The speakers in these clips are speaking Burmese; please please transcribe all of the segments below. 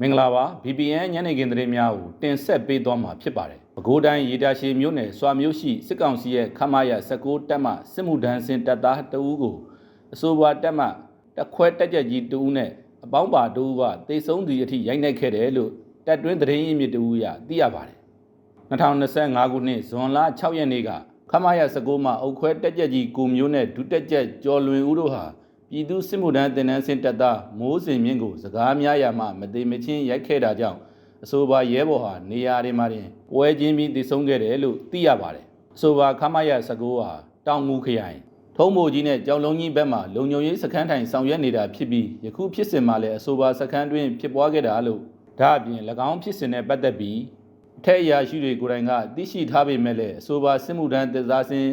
မင်္ဂလာပါ VPN ညနေခင်းသတင်းများကိုတင်ဆက်ပေးသွားမှာဖြစ်ပါတယ်။ပဲခူးတိုင်းရေတာရှည်မြို့နယ်စွာမြို့ရှိစစ်ကောင်စီရဲ့ခမရ16တပ်မှစစ်မှုထမ်းစင်တပ်သားတဦးကိုအဆိုပါတပ်မှတက်ခွဲတက်ကြကြီးတဦးနဲ့အပေါင်းပါတဦးကတေဆုံးသူအထိရိုက်နှက်ခဲ့တယ်လို့တပ်တွင်းသတင်းရင်းမြစ်တဦးရသိရပါတယ်။2025ခုနှစ်ဇွန်လ6ရက်နေ့ကခမရ16မှာအုတ်ခွဲတက်ကြကြီးကိုမျိုးနဲ့ဒုတက်ကြကျော်လွင်ဦးတို့ဟာ ပြည်သူစစ်မှုထမ်းတင်နန်းစင်တပ်သားမိုးစင်မြင့်ကိုစကားများရာမှမသေးမချင်းရိုက်ခဲ့တာကြောင့်အဆိုပါရဲဘော်ဟာနေရာတွေမှာတင်ပွဲချင်းပြီးတည်ဆုံးခဲ့တယ်လို့သိရပါတယ်အဆိုပါခမရ16ဟာတောင်ငူခရိုင်ထုံးမိုကြီးနဲ့ကြောင်လုံးကြီးဘက်မှလုံခြုံရေးစခန်းထိုင်ဆောင်ရွက်နေတာဖြစ်ပြီးယခုဖြစ်စဉ်မှာလည်းအဆိုပါစခန်းတွင်ဖြစ်ပွားခဲ့တာလို့ဒါအပြင်၎င်းဖြစ်စဉ်နဲ့ပတ်သက်ပြီးအထက်အရာရှိတွေကိုယ်တိုင်ကသိရှိထားပေမဲ့လည်းအဆိုပါစစ်မှုထမ်းတပ်သားစင်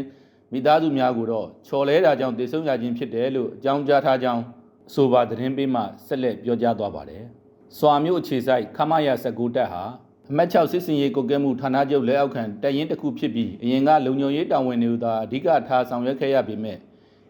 မိသားစုများကိုတော့ချော်လဲတာကြောင့်တည်ဆုံရခြင်းဖြစ်တယ်လို့အကြောင်းကြားထားကြောင်းအဆိုပါသတင်းပေးမှဆက်လက်ပြောကြားသွားပါတယ်။စွာမျိုးအခြေဆိုင်ခမရ19တက်ဟာအမတ်6စစ်စင်ရေးကိုကဲမှုဌာနချုပ်လက်အောက်ခံတပ်ရင်းတစ်ခုဖြစ်ပြီးအရင်ကလုံခြုံရေးတာဝန်တွေသာအဓိကထားဆောင်ရွက်ခဲ့ရပေမဲ့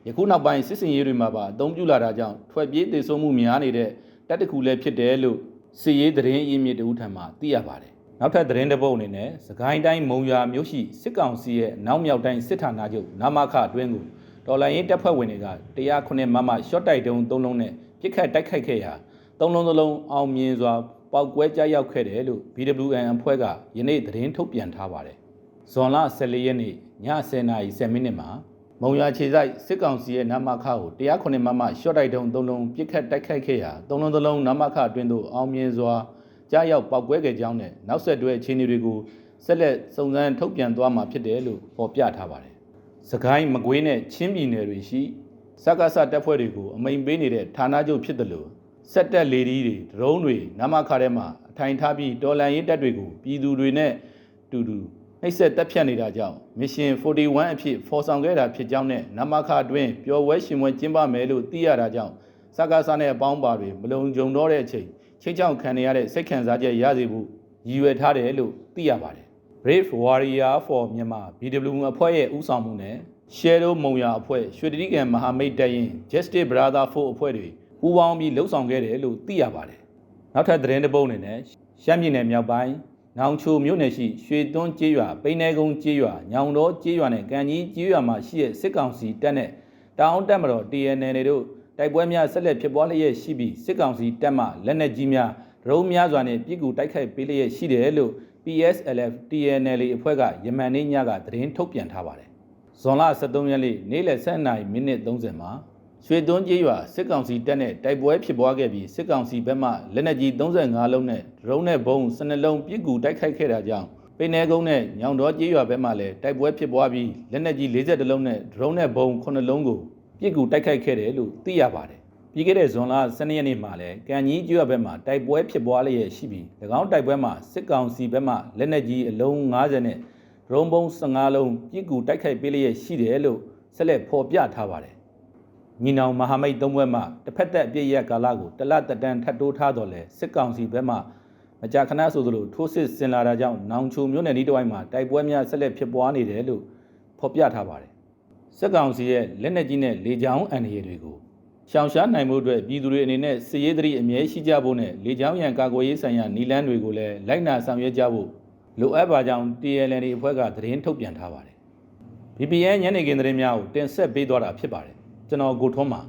ယခုနောက်ပိုင်းစစ်စင်ရေးတွေမှာပါအသုံးပြုလာတာကြောင့်ထွက်ပြေးတည်ဆုံမှုများနေတဲ့တပ်တစ်ခုလည်းဖြစ်တယ်လို့စီရေးသတင်းအရင်းမြစ်တဦးထံမှသိရပါတယ်။ နောက်ထပ်သတင်းတစ်ပုဒ်အနေနဲ့စကိုင်းတိုင်းမုံရွာမြို့ရှိစစ်ကောင်စီရဲ့နောက်မြောက်တိုင်းစစ်ဌာနချုပ်နာမခအတွင်းကိုတော်လိုင်းရင်တပ်ဖွဲ့ဝင်တွေက109မမရှော့တိုက်တုံး၃လုံးနဲ့ပြစ်ခတ်တိုက်ခိုက်ခဲ့ရာ၃လုံးသလုံးအောင်မြင်စွာပောက်ကွဲကြရောက်ခဲ့တယ်လို့ BWN အဖွဲ့ကယနေ့သတင်းထုတ်ပြန်ထားပါတယ်။ဇွန်လ14ရက်နေ့ည10:10မိနစ်မှာမုံရွာခြေဆိုင်စစ်ကောင်စီရဲ့နမခကို109မမရှော့တိုက်တုံး၃လုံးပြစ်ခတ်တိုက်ခိုက်ခဲ့ရာ၃လုံးသလုံးနမခအတွင်းသို့အောင်မြင်စွာ ကြားရောက်ပောက်ကွဲခဲ့ကြောင်းနဲ့နောက်ဆက်တွဲအခြေအနေတွေကိုဆက်လက်စုံစမ်းထုတ်ပြန်သွားမှာဖြစ်တယ်လို့ဖော်ပြထားပါတယ်။စကိုင်းမကွေးနဲ့ချင်းပြည်နယ်တွေရှိစက္ကစတပ်ဖွဲ့တွေကိုအမိန်ပေးနေတဲ့ဌာနချုပ်ဖြစ်တယ်လို့စက်တက်လေဒီတွေဒရုန်းတွေနမခထဲမှာအထိုင်ထားပြီးတော်လန်ရေးတပ်တွေကိုပြည်သူတွေနဲ့တူတူနှိပ်စက်တပ်ဖြတ်နေတာကြောင့်မစ်ရှင်41အဖြစ်ဖော်ဆောင်ခဲ့တာဖြစ်ကြောင်းနဲ့နမခအတွင်းပျော်ဝဲရှင်ပွဲကျင်းပမယ်လို့သိရတာကြောင့်စက္ကစနဲ့အပေါင်းပါတွေမလုံခြုံတော့တဲ့အချိန် ချိတ်ချောက်ခံရတဲ့စိတ်ခံစားချက်ရစေဖို့ရည်ရွယ်ထားတယ်လို့သိရပါတယ် Brave Warrior for Myanmar BWM အဖွဲ့ရဲ့ဦးဆောင်မှုနဲ့ Shadow မုံရအဖွဲ့ရွှေတတိကန်မဟာမိတ်တပ်ရင်း Justice Brother 4အဖွဲ့တွေပူးပေါင်းပြီးလှုပ်ဆောင်ခဲ့တယ်လို့သိရပါတယ်။နောက်ထပ်သတင်းတစ်ပုဒ်အနေနဲ့ရှမ်းပြည်နယ်မြောက်ပိုင်းနောင်ချိုမြို့နယ်ရှိရွှေသွန်းကျေးရွာပိန်းနေကုန်းကျေးရွာညောင်တော်ကျေးရွာနဲ့ကံကြီးကျေးရွာမှာရှိတဲ့စစ်ကောင်စီတပ်နဲ့တောင်တပ်မတော် TNN တို့ တိုက်ပွဲများဆက်လက်ဖြစ်ပွားလျက်ရှိပြီးစစ်ကောင်စီတပ်မှလက်နက်ကြီးများဒရုန်းများစွာနဲ့ပြည်ကူတိုက်ခိုက်ပေးလျက်ရှိတယ်လို့ PSLF TNL အဖွဲ့ကယမန်နေ့ညကသတင်းထုတ်ပြန်ထားပါတယ်။ဇွန်လ23ရက်နေ့နေ့လယ်7:30မိနစ်30မှာရွှေသွန်းကျေးရွာစစ်ကောင်စီတပ်နဲ့တိုက်ပွဲဖြစ်ပွားခဲ့ပြီးစစ်ကောင်စီဘက်မှလက်နက်ကြီး35လုံးနဲ့ဒရုန်းနဲ့ဘုံ12လုံးပြစ်ကူတိုက်ခိုက်ခဲ့တာကြောင့်ပိနေကုန်းနဲ့ညောင်တော်ကျေးရွာဘက်မှလည်းတိုက်ပွဲဖြစ်ပွားပြီးလက်နက်ကြီး42လုံးနဲ့ဒရုန်းနဲ့ဘုံ9လုံးကို ပြစ်ကူတိုက်ခိုက်ခဲ့တယ်လို့သိရပါတယ်။ပြီးခဲ့တဲ့ဇွန်လ12ရက်နေ့မှာလည်းကံကြီးကျွော်ဘက်မှာတိုက်ပွဲဖြစ်ပွားလျက်ရှိပြီး၎င်းတိုက်ပွဲမှာစစ်ကောင်စီဘက်မှလက်နက်ကြီးအလုံး90နဲ့ဒရုန်းဘုံ15လုံးပြစ်ကူတိုက်ခိုက်ပေးလျက်ရှိတယ်လို့ဆက်လက်ဖော်ပြထားပါတယ်။ညီနောင်မဟာမိတ်သုံးဘက်မှတစ်ဖက်သက်အပြည့်ရက်ကာလကိုတလတ်တန်ထပ်တိုးထားတော်လဲစစ်ကောင်စီဘက်မှမကြာခဏဆိုသလိုထိုးစစ်ဆင်လာတာကြောင့်နောင်ချိုမြို့နယ်ဤတစ်ဝိုင်းမှာတိုက်ပွဲများဆက်လက်ဖြစ်ပွားနေတယ်လို့ဖော်ပြထားပါတယ်။ စစ်ကောင်စီရဲ့လက်နက်ကြီးနဲ့လေကြောင်းအန္တရာယ်တွေကိုရှောင်ရှားနိုင်မှုအတွက်ပြည်သူတွေအနေနဲ့စစ်ရေးသတိအမြဲရှိကြဖို့နဲ့လေကြောင်းရန်ကာကွယ်ရေးဆိုင်ရာနီလန်းတွေကိုလည်းလိုက်နာဆောင်ရွက်ကြဖို့လိုအပ်ပါကြောင်း TLN အဖွဲ့ကသတင်းထုတ်ပြန်ထားပါတယ်။ VPN ညနေခင်းသတင်းများကိုတင်ဆက်ပေးသွားတာဖြစ်ပါတယ်ကျွန်တော်ကိုထွန်းပါ